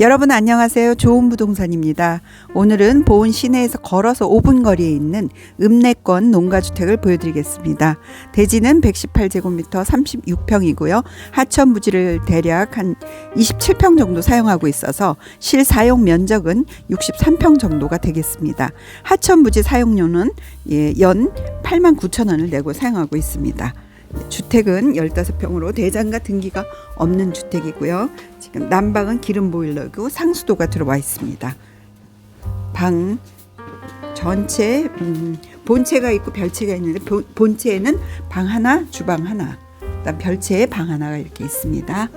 여러분 안녕하세요. 좋은 부동산입니다. 오늘은 보은 시내에서 걸어서 5분 거리에 있는 읍내권 농가주택을 보여드리겠습니다. 대지는 118제곱미터 36평이고요. 하천 부지를 대략 한 27평 정도 사용하고 있어서 실사용 면적은 63평 정도가 되겠습니다. 하천 부지 사용료는 예, 연 8만 9천 원을 내고 사용하고 있습니다. 주택은 15평으로 대장과 등기가 없는 주택이고요. 지금 난방은 기름 보일러고 상수도가 들어와 있습니다. 방 전체 음, 본체가 있고 별체가 있는데 본- 본체에는 방 하나, 주방 하나, 그다음 별체에 방 하나가 이렇게 있습니다.